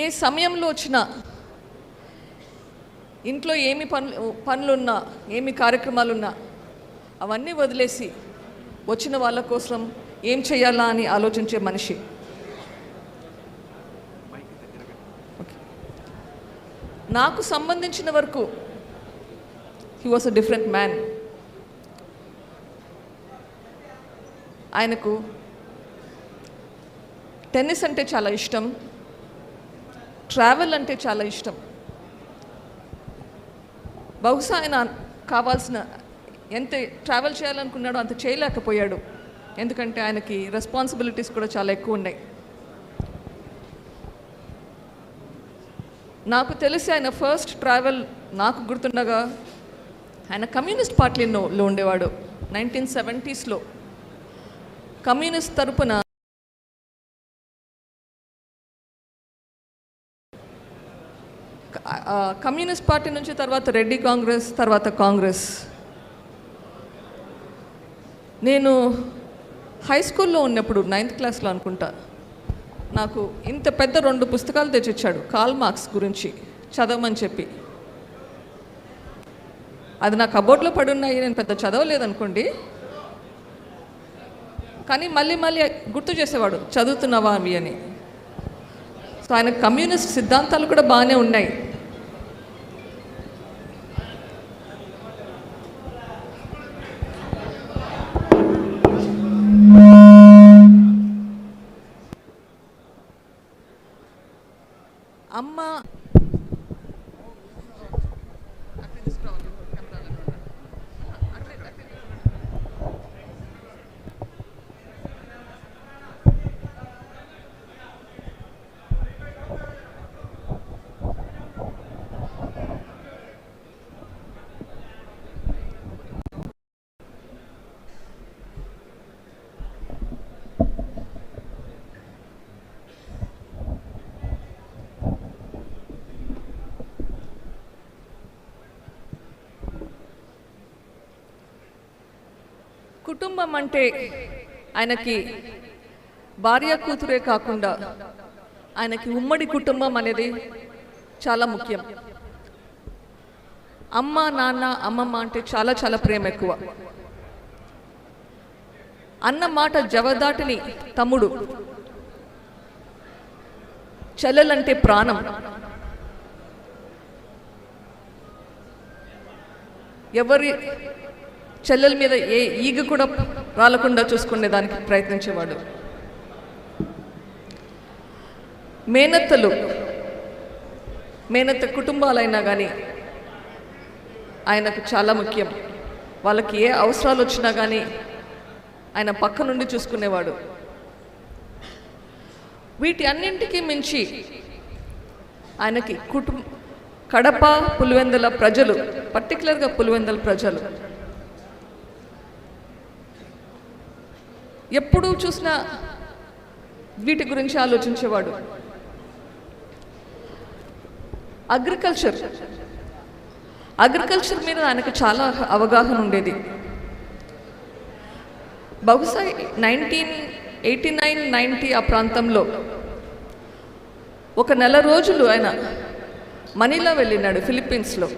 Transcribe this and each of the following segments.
ఏ సమయంలో వచ్చినా ఇంట్లో ఏమి పనులు పనులున్నా ఏమి కార్యక్రమాలున్నా అవన్నీ వదిలేసి వచ్చిన వాళ్ళ కోసం ఏం చేయాలా అని ఆలోచించే మనిషి. నాకు సంబంధించిన వరకు he was a different man ఆయనకు టెన్నిస్ అంటే చాలా ఇష్టం. ట్రావెల్ అంటే చాలా ఇష్టం. బహుశా ఆయన కావాల్సిన ఎంత ట్రావెల్ చేయాలనుకున్నాడో అంత చేయలేకపోయాడు. ఎందుకంటే ఆయనకి రెస్పాన్సిబిలిటీస్ కూడా చాలా ఎక్కువ ఉన్నాయి. నాకు తెలిసి ఆయన ఫస్ట్ ట్రావెల్ నాకు గుర్తుండగా ఆయన కమ్యూనిస్ట్ పార్టీలో ఉండేవాడు. నైన్టీన్ సెవెంటీస్లో కమ్యూనిస్ట్ తరపున కమ్యూనిస్ట్ పార్టీ నుంచి తర్వాత రెడ్డి కాంగ్రెస్ తర్వాత కాంగ్రెస్. నేను హై స్కూల్లో ఉన్నప్పుడు నైన్త్ క్లాస్లో అనుకుంటా నాకు ఇంత పెద్ద రెండు పుస్తకాలు తెచ్చిచ్చాడు కాల్ మార్క్స్ గురించి చదవమని చెప్పి. అది నా కబోర్డ్లో పడున్నాయి నేను పెద్ద చదవలేదనుకోండి. కానీ మళ్ళీ మళ్ళీ గుర్తు చేసేవాడు చదువుతున్నావా అవి అని. సో ఆయన కమ్యూనిస్ట్ సిద్ధాంతాలు కూడా బాగానే ఉన్నాయి అమ్మ కుటుంబం అంటే ఆయనకి భార్య కూతురే కాకుండా ఆయనకి ఉమ్మడి కుటుంబం అనేది చాలా ముఖ్యం. అమ్మ నాన్న అమ్మమ్మ అంటే చాలా చాలా ప్రేమ ఎక్కువ. అన్న మాట జవదాటిని తమ్ముడు. చెల్లెలంటే ప్రాణం. ఎవరి చెల్లెల మీద ఏ ఈగ కూడా రాలకుండా చూసుకునే దానికి ప్రయత్నించేవాడు. మేనత్తలు మేనత్త కుటుంబాలైనా కానీ ఆయనకు చాలా ముఖ్యం. వాళ్ళకి ఏ అవసరాలు వచ్చినా కానీ ఆయన పక్క నుండి చూసుకునేవాడు. వీటి అన్నింటికీ మించి ఆయనకి కుటుంబ కడప పులివెందుల ప్రజలు పర్టికులర్గా పులివెందుల ప్రజలు ఎప్పుడూ చూసినా వీటి గురించి ఆలోచించేవాడు. అగ్రికల్చర్. అగ్రికల్చర్ మీద ఆయనకు చాలా అవగాహన ఉండేది. బహుశా నైన్టీన్ ఎయిటీ నైన్ నైంటీ ఆ ప్రాంతంలో ఒక నెల రోజులు ఆయన మనీలా వెళ్ళినాడు ఫిలిప్పీన్స్లో.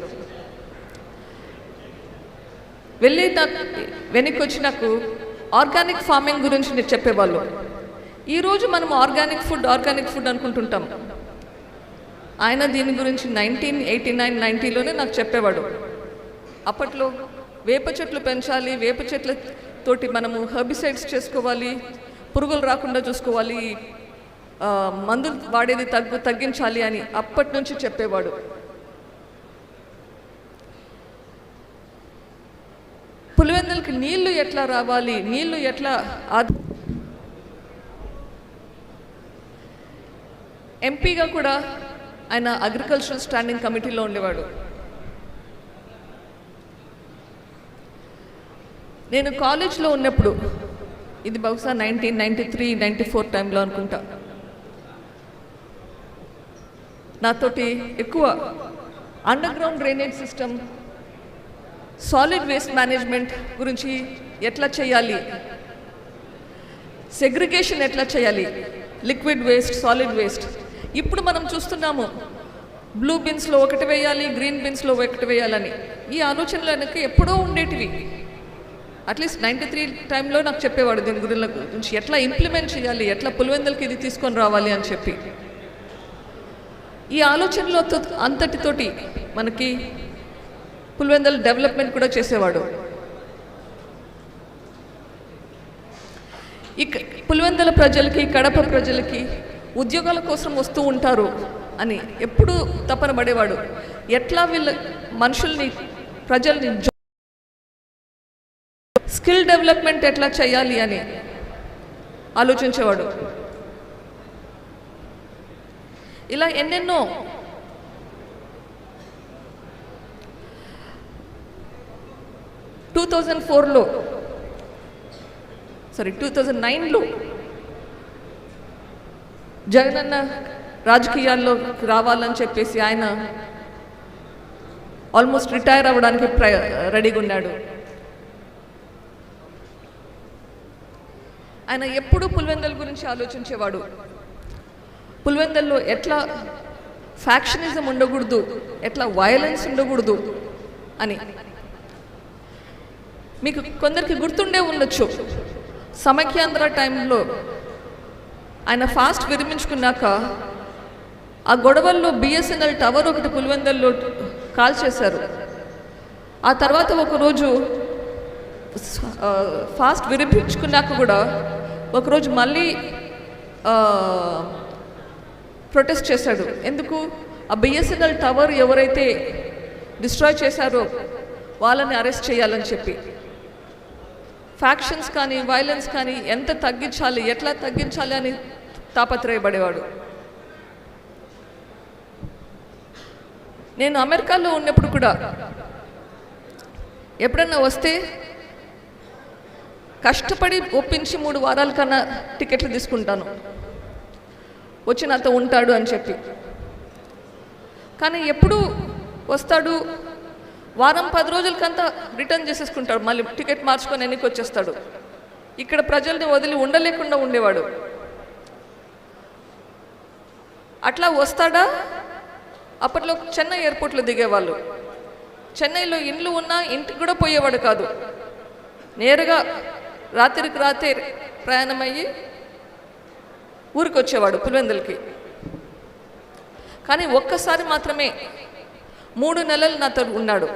వెళ్ళి నాకు వెనక్కి వచ్చి నాకు ఆర్గానిక్ ఫార్మింగ్ గురించి నేను చెప్పేవాళ్ళు. ఈరోజు మనం ఆర్గానిక్ ఫుడ్ ఆర్గానిక్ ఫుడ్ అనుకుంటుంటాం. ఆయన దీని గురించి నైన్టీన్ ఎయిటీ నైన్ నైంటీలోనే నాకు చెప్పేవాడు. అప్పట్లో వేప చెట్లు పెంచాలి వేప చెట్ల తోటి మనము హెర్బిసైడ్స్ చేసుకోవాలి పురుగులు రాకుండా చూసుకోవాలి మందులు వాడేది తగ్గు తగ్గించాలి అని అప్పటి నుంచి చెప్పేవాడు. పులివెందులకి నీళ్ళు ఎట్లా రావాలి? నీళ్ళు ఎట్లా ఎంపీగా కూడా ఆయన అగ్రికల్చరల్ స్టాండింగ్ కమిటీలో ఉండేవాడు. నేను కాలేజ్లో ఉన్నప్పుడు ఇది బహుశా nineteen ninety three ninety four టైంలో అనుకుంటా. నాతోటి ఎక్కువ underground drainage system solid waste management గురించి ఎట్లా చేయాలి? సెగ్రిగేషన్ ఎట్లా చేయాలి? లిక్విడ్ వేస్ట్ సాలిడ్ వేస్ట్ ఇప్పుడు మనం చూస్తున్నాము బ్లూ బిన్స్లో ఒకటి వేయాలి గ్రీన్ బిన్స్లో ఒకటి వేయాలని. ఈ ఆలోచనలు వెనక ఎప్పుడో ఉండేటివి. అట్లీస్ట్ నైంటీ త్రీ టైంలో నాకు చెప్పేవాడు దీని గురించి. ఎట్లా ఇంప్లిమెంట్ చేయాలి? ఎట్లా పులివెందులకి ఇది తీసుకొని రావాలి అని చెప్పి. ఈ ఆలోచనలతో అంతటితోటి మనకి పులివెందుల డెవలప్మెంట్ కూడా చేసేవాడు. ఇక పులివెందుల ప్రజలకి కడప ప్రజలకి ఉద్యోగాల కోసం వస్తూ ఉంటారు అని ఎప్పుడూ తపన పడేవాడు. ఎట్లా వీళ్ళ మనుషుల్ని ప్రజల్ని స్కిల్ డెవలప్మెంట్ ఎట్లా చేయాలి అని ఆలోచించేవాడు. ఇలా ఎన్నెన్నో టూ థౌజండ్ ఫోర్లో సారీ టూ థౌజండ్ నైన్లో జగనన్న రాజకీయాల్లో రావాలని చెప్పేసి ఆయన ఆల్మోస్ట్ రిటైర్ అవ్వడానికి ప్ర రెడీగా ఉన్నాడు ఆయన ఎప్పుడూ పులివెందల గురించి ఆలోచించేవాడు. పులివెందల్లో ఎట్లా ఫ్యాక్షనిజం ఉండకూడదు ఎట్లా వయలెన్స్ ఉండకూడదు అని. మీకు కొందరికి గుర్తుండే ఉండొచ్చు. సమైక్యాంధ్ర టైంలో ఆయన ఫాస్ట్ విరమించుకున్నాక ఆ గొడవల్లో బిఎస్ఎన్ఎల్ టవర్ ఒకటి పులివెందల్లో కాల్ చేశారు. ఆ తర్వాత ఒకరోజు ఫాస్ట్ విరమించుకున్నాక కూడా ఒకరోజు మళ్ళీ ప్రొటెస్ట్ చేశాడు. ఎందుకు? ఆ బిఎస్ఎన్ఎల్ టవర్ ఎవరైతే డిస్ట్రాయ్ చేశారో వాళ్ళని అరెస్ట్ చేయాలని చెప్పి. ఫ్యాక్షన్స్ కానీ వైలెన్స్ కానీ ఎంత తగ్గించాలి ఎట్లా తగ్గించాలి అని తాపత్రయపడేవాడు. నేను అమెరికాలో ఉన్నప్పుడు కూడా ఎప్పుడన్నా వస్తే కష్టపడి ఒప్పించి మూడు వారాల కన్నా టికెట్లు తీసుకుంటాను. వచ్చినంత ఉంటాడు అని చెప్పి. కానీ ఎప్పుడు వస్తాడు వారం పది రోజులకంతా రిటర్న్ చేసేసుకుంటాడు. మళ్ళీ టికెట్ మార్చుకొని ఎన్నికి వచ్చేస్తాడు. ఇక్కడ ప్రజల్ని వదిలి ఉండలేకుండా ఉండేవాడు. అట్లా వస్తాడా? అప్పట్లో చెన్నై ఎయిర్పోర్ట్లో దిగేవాళ్ళు. చెన్నైలో ఇండ్లు ఉన్నా ఇంటికి కూడా పోయేవాడు కాదు. నేరుగా రాత్రికి రాత్రి ప్రయాణమయ్యి ఊరికి వచ్చేవాడు పులివెందులకి. కానీ ఒక్కసారి మాత్రమే మూడు నెలలు నాతో ఉన్నాడు.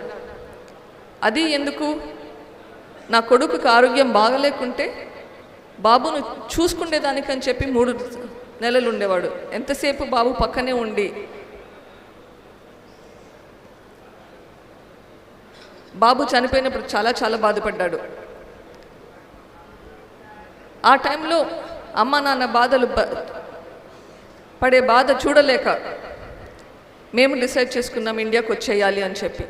అది ఎందుకు? నా కొడుకుకి ఆరోగ్యం బాగలేకుంటే బాబును చూసుకునేదానికని చెప్పి మూడు నెలలు ఉండేవాడు. ఎంతసేపు బాబు పక్కనే ఉండి? బాబు చనిపోయినప్పుడు చాలా చాలా బాధపడ్డాడు. ఆ టైంలో అమ్మ నాన్న బాధలు పడే బాధ చూడలేక మేము డిసైడ్ చేసుకున్నాం ఇండియాకి వచ్చేయాలి అని చెప్పి.